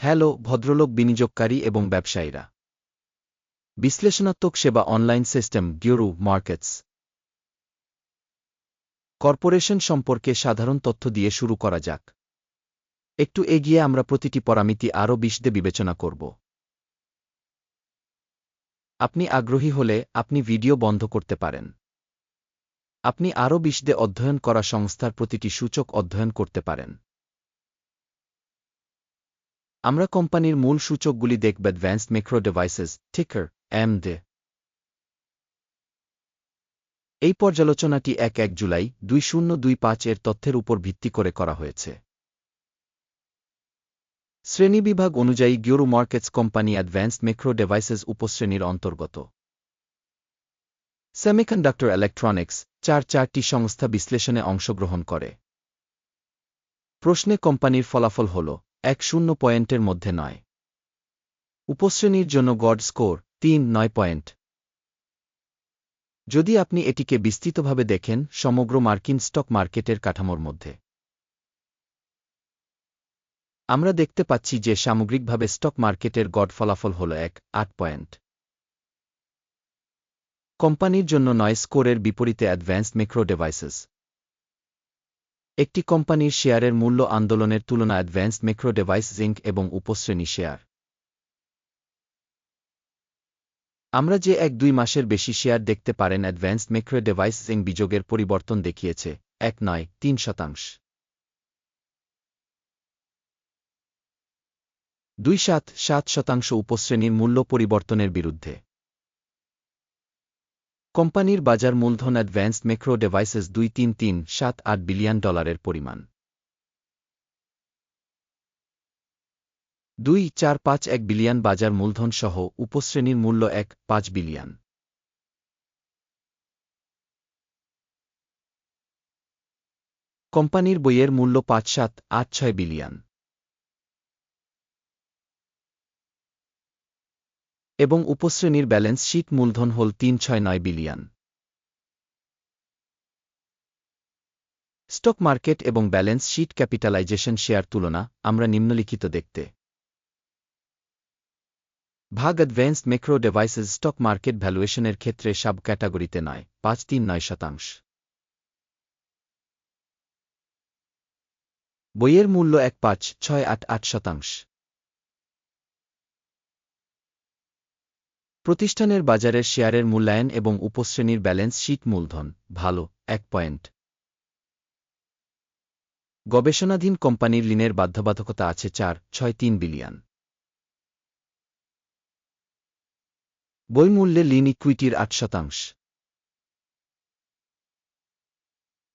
Hello, ভদ্রলোক, বিনিয়োগকারী এবং ব্যবসায়ীরা। বিশ্লেষণাত্মক সেবা অনলাইন সিস্টেম, গিওরু মার্কেটস। কর্পোরেশন সম্পর্কে সাধারণ তথ্য দিয়ে শুরু করা যাক। একটু এগিয়ে আমরা প্রতিটি পরামিতি আরও বিশদে বিবেচনা করব। আপনি আগ্রহী হলে আপনি ভিডিও বন্ধ করতে পারেন। আপনি আরও বিশদে অধ্যয়ন করা সংস্থার প্রতিটি সূচক অধ্যয়ন করতে পারেন। আমরা কোম্পানির মূল সূচকগুলি দেখব অ্যাডভান্সড মেক্রো ডিভাইসেস ঠিকার এম দে এই পর্যালোচনাটি এক এক জুলাই দুই শূন্য দুই পাঁচ এর তথ্যের উপর ভিত্তি করে করা হয়েছে। শ্রেণীবিভাগ অনুযায়ী গিওরু markets company advanced micro devices উপশ্রেণীর অন্তর্গত। সেমিকন্ডাক্টর ইলেকট্রনিক্স চার চারটি সংস্থা বিশ্লেষণে অংশগ্রহণ করে। প্রশ্নে কোম্পানির ফলাফল হল এক শূন্য পয়েন্টের মধ্যে নয়। উপশ্রেণীর জন্য গড স্কোর তিন, নয় পয়েন্ট। যদি আপনি এটিকে বিস্তৃতভাবে দেখেন, সমগ্র মার্কিন স্টক মার্কেটের কাঠামোর মধ্যে। আমরা দেখতে পাচ্ছি যে সামগ্রিকভাবে স্টক মার্কেটের গড ফলাফল হল এক, আট পয়েন্ট। কোম্পানির জন্য নয় স্কোরের বিপরীতে অ্যাডভান্সড মেক্রো ডিভাইসেস। একটি কোম্পানির শেয়ারের মূল্য আন্দোলনের তুলনা অ্যাডভান্সড মেক্রো ডিভাইস জিঙ্ক এবং উপশ্রেণী শেয়ার। আমরা যে এক দুই মাসের বেশি শেয়ার দেখতে পারেন, অ্যাডভান্সড মেক্রো ডিভাইস জিঙ্ক বিযোগের পরিবর্তন দেখিয়েছে এক নয় তিন শতাংশ। দুই সাত সাত শতাংশ উপশ্রেণীর মূল্য পরিবর্তনের বিরুদ্ধে। কোম্পানির বাজার মূলধন অ্যাডভান্সড মেক্রো ডিভাইসেস দুই তিন তিন সাত আট বিলিয়ন ডলারের পরিমাণ। দুই চার পাঁচ এক বিলিয়ন বাজার মূলধন সহ উপশ্রেণীর মূল্য এক পাঁচ বিলিয়ন। কোম্পানির বইয়ের মূল্য পাঁচ সাত আট ছয় বিলিয়ন। এবং উপশ্রেণীর ব্যালেন্স শীট মূলধন হল তিন ছয় নয় বিলিয়ন। স্টক মার্কেট এবং ব্যালেন্স শীট ক্যাপিটালাইজেশন শেয়ার তুলনা, আমরা নিম্নলিখিত দেখতে। ভাগ advanced micro devices stock market ভ্যালুয়েশনের ক্ষেত্রে সাব ক্যাটাগরিতে নয়, পাঁচ তিন নয় শতাংশ। বইয়ের মূল্য এক পাঁচ ছয় আট আট শতাংশ। প্রতিষ্ঠানের বাজারের শেয়ারের মূল্যায়ন এবং উপশ্রেণীর ব্যালেন্স শীট মূলধন, ভালো, এক পয়েন্ট। গবেষণাধীন কোম্পানির ঋণের বাধ্যবাধকতা আছে চার, ছয়, তিন বিলিয়ন। বইমূল্যে লিন ইকুইটির আট শতাংশ।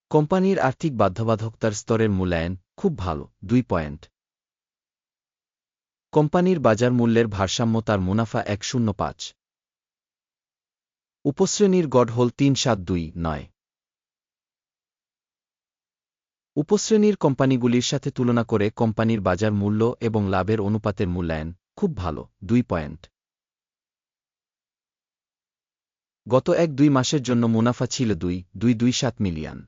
কোম্পানির আর্থিক বাধ্যবাধকতার স্তরের মূল্যায়ন, খুব ভালো, দুই পয়েন্ট। কোম্পানির বাজার মূল্যের ভারসাম্য তার মুনাফা এক শূন্য পাঁচ। উপশ্রেণীর গড় হল তিন সাত দুই নয়। উপশ্রেণীর কোম্পানিগুলির সাথে তুলনা করে কোম্পানির বাজার মূল্য এবং লাভের অনুপাতের মূল্যায়ন খুব ভালো, দুই পয়েন্ট। গত এক দুই মাসের জন্য মুনাফা ছিল দুই দুই দুই সাত মিলিয়ন।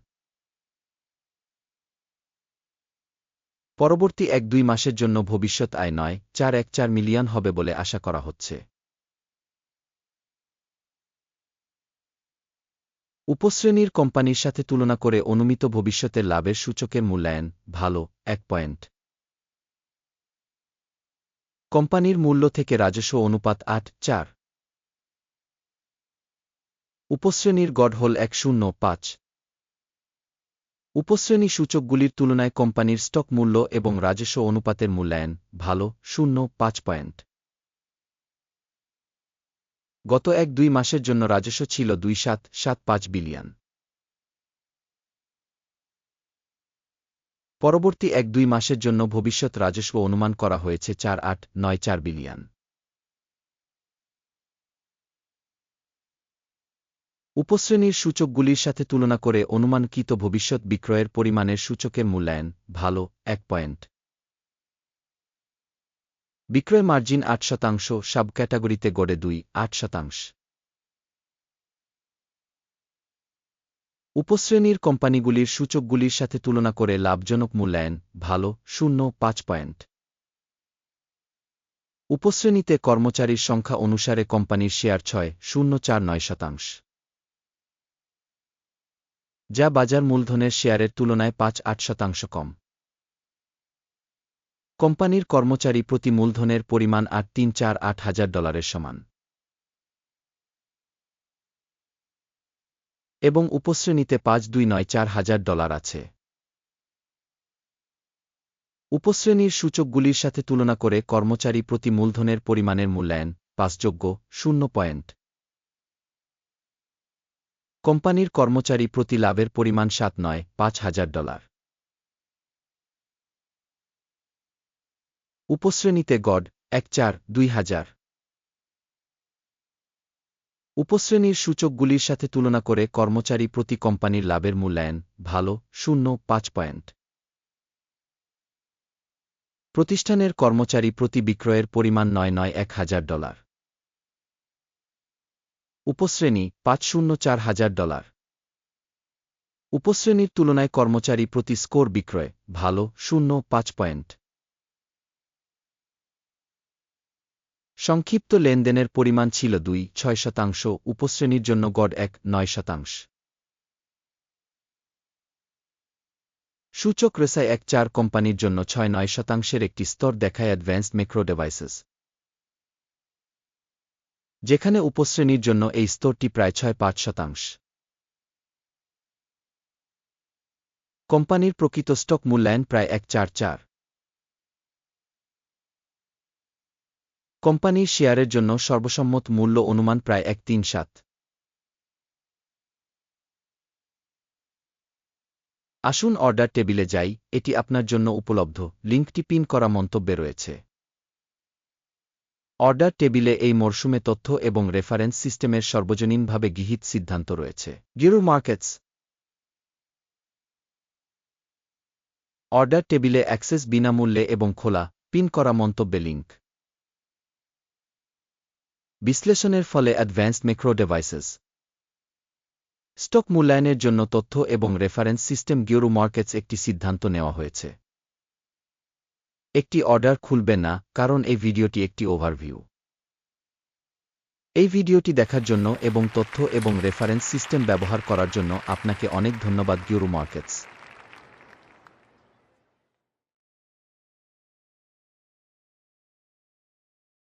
পরবর্তী এক দুই মাসের জন্য ভবিষ্যৎ আয় নয়, চার এক চার মিলিয়ন হবে বলে আশা করা হচ্ছে। উপশ্রেণীর কোম্পানির সাথে তুলনা করে অনুমিত ভবিষ্যতের লাভের সূচকের মূল্যায়ন, ভালো, এক পয়েন্ট। কোম্পানির মূল্য থেকে রাজস্ব অনুপাত আট, চার। উপশ্রেণীর গড় হল এক, শূন্য, পাঁচ। উপশ্রেণী সূচকগুলির তুলনায় কোম্পানির স্টক মূল্য এবং রাজস্ব অনুপাতের মূল্যায়ন, ভালো, শূন্য, পাঁচ পয়েন্ট। গত এক দুই মাসের জন্য রাজস্ব ছিল দুই সাত সাত পাঁচ বিলিয়ন। পরবর্তী এক দুই মাসের জন্য ভবিষ্যৎ রাজস্ব অনুমান করা হয়েছে চার আট, নয় চার বিলিয়ন। উপশ্রেণীর সূচকগুলির সাথে তুলনা করে অনুমানকৃত ভবিষ্যৎ বিক্রয়ের পরিমাণের সূচকের মূল্যায়ন, ভালো, এক পয়েন্ট। বিক্রয় মার্জিন আট শতাংশ, সাব ক্যাটাগরিতে গড়ে দুই, আট শতাংশ। উপশ্রেণীর কোম্পানিগুলির সূচকগুলির সাথে তুলনা করে লাভজনক মূল্যায়ন ভালো, শূন্য, পাঁচ পয়েন্ট। উপশ্রেণীতে কর্মচারীর সংখ্যা অনুসারে কোম্পানির শেয়ার ছয়, শূন্য, চার, নয় শতাংশ। যা বাজার মূলধনের শেয়ারের তুলনায় পাঁচ, আট শতাংশ কম। কোম্পানির কর্মচারী প্রতি মূলধনের পরিমাণ আট তিন চার আট হাজার ডলারের সমান। এবং উপশ্রেণীতে পাঁচ দুই নয় চার হাজার ডলার আছে। উপশ্রেণীর সূচকগুলির সাথে তুলনা করে কর্মচারী প্রতি মূলধনের পরিমাণের মূল্যায়ন পাঁচযোগ্য শূন্য পয়েন্ট। কোম্পানির কর্মচারী প্রতি লাভের পরিমাণ সাত নয় পাঁচ হাজার ডলার। উপশ্রেণীতে গড, এক চার, দুই হাজার। উপশ্রেণীর সূচকগুলির সাথে তুলনা করে কর্মচারী প্রতি কোম্পানির লাভের মূল্যায়ন ভালো, শূন্য, পাঁচ পয়েন্ট। প্রতিষ্ঠানের কর্মচারী প্রতি বিক্রয়ের পরিমাণ নয় নয় এক হাজার ডলার। উপশ্রেণী, পাঁচ শূন্য চার হাজার ডলার। উপশ্রেণীর তুলনায় কর্মচারী প্রতি স্কোর বিক্রয় ভালো, শূন্য, পাঁচ পয়েন্ট। সংক্ষিপ্ত লেনদেনের পরিমাণ ছিল দুই, ছয় শতাংশ, উপশ্রেণীর জন্য গড় এক, নয় শতাংশ। সূচক রেসায় এক চার কোম্পানির জন্য ছয়, নয় শতাংশের একটি স্তর দেখায় অ্যাডভান্সড মেক্রো ডিভাইসেস যেখানে উপশ্রেণীর জন্য এই স্তরটি প্রায় ছয়, পাঁচ শতাংশ। কোম্পানির প্রকৃত স্টক মূল্যায়ন প্রায় এক, চার চার। কোম্পানির শেয়ারের জন্য সর্বসম্মত মূল্য অনুমান প্রায় এক তিন সাত। আসুন অর্ডার টেবিলে যাই, এটি আপনার জন্য উপলব্ধ। লিঙ্কটি পিন করা মন্তব্যে রয়েছে। অর্ডার টেবিলে এই মরশুমে তথ্য এবং রেফারেন্স সিস্টেমের সর্বজনীনভাবে গৃহীত সিদ্ধান্ত রয়েছে। গিরু মার্কেটস। অর্ডার টেবিলে অ্যাক্সেস বিনামূল্যে এবং খোলা, পিন করা মন্তব্যে লিঙ্ক। বিশ্লেষণের ফলে অ্যাডভান্সড মেক্রো ডিভাইসেস স্টক মূল্যায়নের জন্য তথ্য এবং রেফারেন্স সিস্টেম গিউরু মার্কেটস একটি সিদ্ধান্ত নেওয়া হয়েছে। একটি অর্ডার খুলবে না, কারণ এই ভিডিওটি একটি ওভারভিউ এই ভিডিওটি দেখার জন্য এবং তথ্য এবং রেফারেন্স সিস্টেম ব্যবহার করার জন্য আপনাকে অনেক ধন্যবাদ গিউরু মার্কেটস